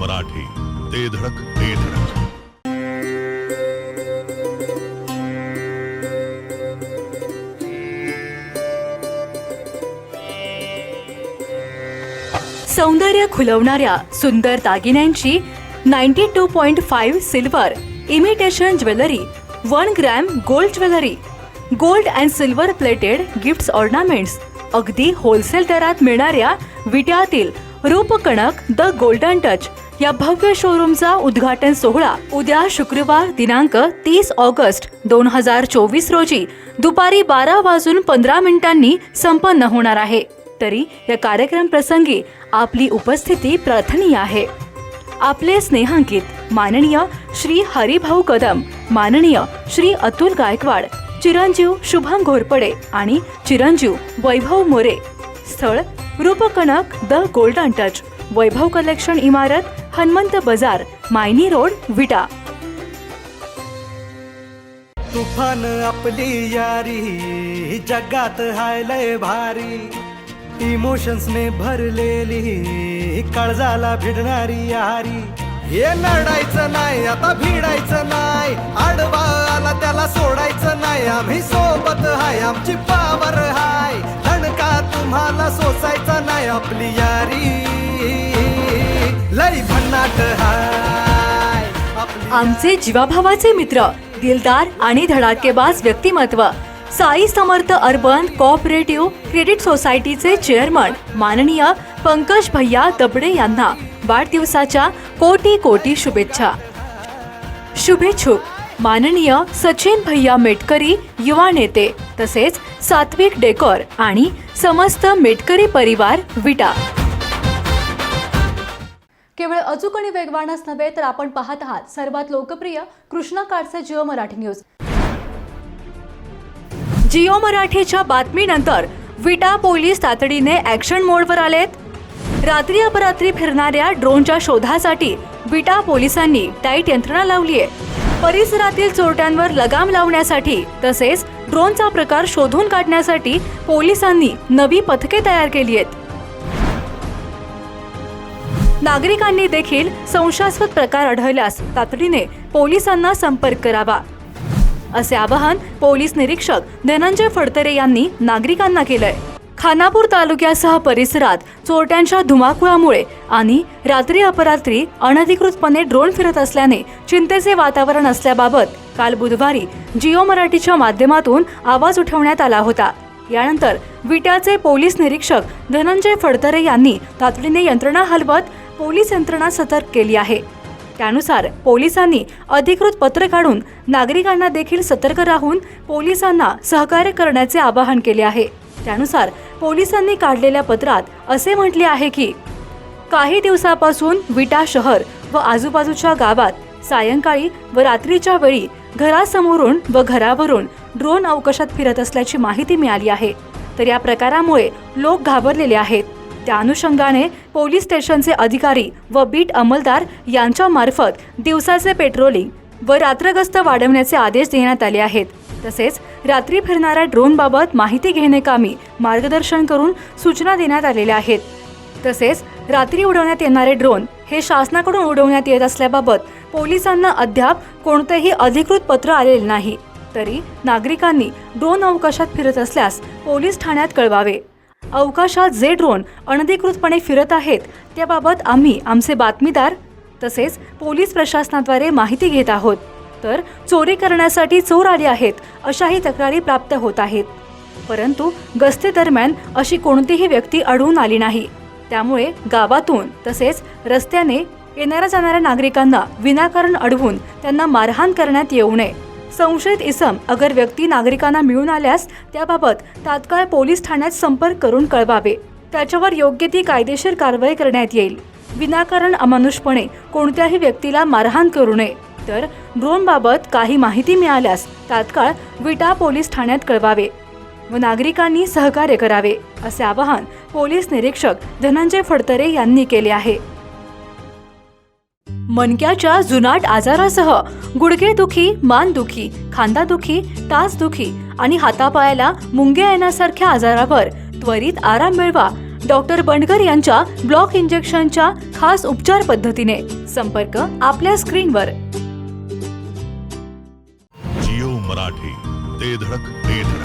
मराठी ते धडक ते धडक. सौंदर्य खुलवणाऱ्या सुंदर दागिन्यांची ninety two point five silver imitation jewellery one gram gold jewellery gold and silver plated gifts ornaments अगदी होलसेल दरात मिळणाऱ्या विट्यातील रूपकणक द गोल्डन टच या भव्य शोरूमचा उद्घाटन सोहळा उद्या शुक्रवार दिनांक तीस ऑगस्ट दोन हजार चोवीस रोजी दुपारी बारा वाजून पंधरा मिनिटांनी संपन्न होणार आहे. तरी या कार्यक्रम प्रसंगी आपली उपस्थिती प्रार्थनीय आहे. आपले स्नेहांकित माननीय श्री हरिभाऊ कदम माननीय श्री अतुल गायकवाड चिरंजीव शुभम घोरपडे आणि चिरंजीव वैभव मोरे. स्थळ Roopkanak The Golden Touch Vaibhav collection इमारत हनुमंत बाजार मायनी रोड विटा. तुफान आपली यारी जगात हाय लय भारी. इमोशन्सने भरलेली काळजाला भिडणारी यारी. हे लढायचं नाही आता भिडायचं नाही. आडवा आला त्याला सोडायचं नाही. आम्ही सोबत हाय आमची पावर हाय. धणका तुम्हाला सोसायचा नाही. आपली यारी आमचे जीवाभावाचे मित्र दिलदार आणि धडाकेबाज व्यक्तिमत्व Sai Samarth urban cooperative credit सोसायटीचे चेअरमन माननीय पंकज भैया दबडे यांना वाढदिवसाच्या कोटी कोटी शुभेच्छा. शुभेच्छुक माननीय सचिन भैया मेटकरी युवा नेते तसेच सात्विक डेकर आणि समस्त मेटकरी परिवार विटा. केवळ अचूक आणि वेगवानच नव्हे तर आपण पाहत आहात सर्वात लोकप्रिय कृष्णा काळचे जिओ मराठी न्यूज. जिओ मराठीच्या बातमीनंतर विटा पोलीस तातडीने ऍक्शन मोडवर आलेत. रात्री अपरात्री फिरणाऱ्या ड्रोनच्या शोधासाठी विटा पोलिसांनी टाईट यंत्रणा लावली आहे. परिसरातील चोरट्यांवर लगाम लावण्यासाठी तसेच ड्रोनचा प्रकार शोधून काढण्यासाठी पोलिसांनी नवी पथके तयार केली आहेत. नागरिकांनी देखील संशयास्पद प्रकार आढळल्यास तातडीने पोलिसांना संपर्क करावा. असे आवाहन पोलीस निरीक्षक धनंजय फडतरे यांनी नागरिकांना केलंय. खानापूर तालुक्यासह परिसरात चोरट्यांच्या धुमाकुळामुळे आणि रात्री अपरात्री अनधिकृतपणे ड्रोन फिरत असल्याने चिंतेचे वातावरण असल्याबाबत काल बुधवारी जिओ मराठीच्या माध्यमातून आवाज उठवण्यात आला होता. यानंतर विट्याचे पोलीस निरीक्षक धनंजय फडतरे यांनी तातडीने यंत्रणा हलवत पोलीस यंत्रणा सतर्क केली आहे. त्यानुसार पोलिसांनी अधिकृत पत्र काढून नागरिकांना देखील सतर्क राहून पोलिसांना सहकार्य करण्याचे आवाहन केले आहे. त्यानुसार पोलिसांनी काढलेल्या पत्रात असे म्हटले आहे की काही दिवसापासून विटा शहर व आजूबाजूच्या गावात सायंकाळी व रात्रीच्या वेळी घरासमोरून व घरावरून ड्रोन अवकाशात फिरत असल्याची माहिती मिळाली आहे. तर या प्रकारामुळे लोक घाबरलेले आहेत. त्या अनुषंगाने पोलीस स्टेशनचे अधिकारी व बीट अंमलदार यांच्यामार्फत दिवसाचे पेट्रोलिंग व रात्रगस्त वाढवण्याचे आदेश देण्यात आले आहेत. तसेच रात्री फिरणाऱ्या ड्रोनबाबत माहिती घेणेकामी मार्गदर्शन करून सूचना देण्यात आलेल्या आहेत. तसेच रात्री उडवण्यात येणारे ड्रोन हे शासनाकडून उडवण्यात येत असल्याबाबत पोलिसांना अद्याप कोणतेही अधिकृत पत्र आलेले नाही. तरी नागरिकांनी ड्रोन अवकाशात फिरत असल्यास पोलीस ठाण्यात कळवावे. अवकाशात जे ड्रोन अनधिकृतपणे फिरत आहेत त्याबाबत आम्ही आमचे बातमीदार तसेच पोलीस प्रशासनाद्वारे माहिती घेत आहोत. तर चोरी करण्यासाठी चोर आले आहेत अशाही तक्रारी प्राप्त होत आहेत. परंतु गस्तीदरम्यान अशी कोणतीही व्यक्ती आढळून आली नाही. त्यामुळे गावातून तसेच रस्त्याने येणाऱ्या जाणाऱ्या नागरिकांना विनाकारण अडवून त्यांना मारहाण करण्यात येऊ नये. संशयित इसम अगर व्यक्ती नागरिकांना मिळून आल्यास त्याबाबत तात्काळ पोलीस ठाण्यात संपर्क करून कळवावे. त्याच्यावर योग्य ती कायदेशीर कारवाई करण्यात येईल. विनाकारण अमानुषपणे कोणत्याही व्यक्तीला मारहाण करू नये. तर ड्रोनबाबत काही माहिती मिळाल्यास तात्काळ विटा पोलीस ठाण्यात कळवावे व नागरिकांनी सहकार्य करावे असे आवाहन पोलीस निरीक्षक धनंजय फडतरे यांनी केले आहे. मणक्याच्या जुनाट आजारासह गुडघेदुखी मानदुखी खांदादुखी टाचदुखी आणि हातापायाला मुंगे येण्यासारख्या आजारावर त्वरित आराम मिळवा डॉक्टर बंडकर यांच्या ब्लॉक इंजेक्शनच्या खास उपचार पद्धतीने. संपर्क आपल्या स्क्रीनवर. जिओ मराठी ते धडक ते धडक.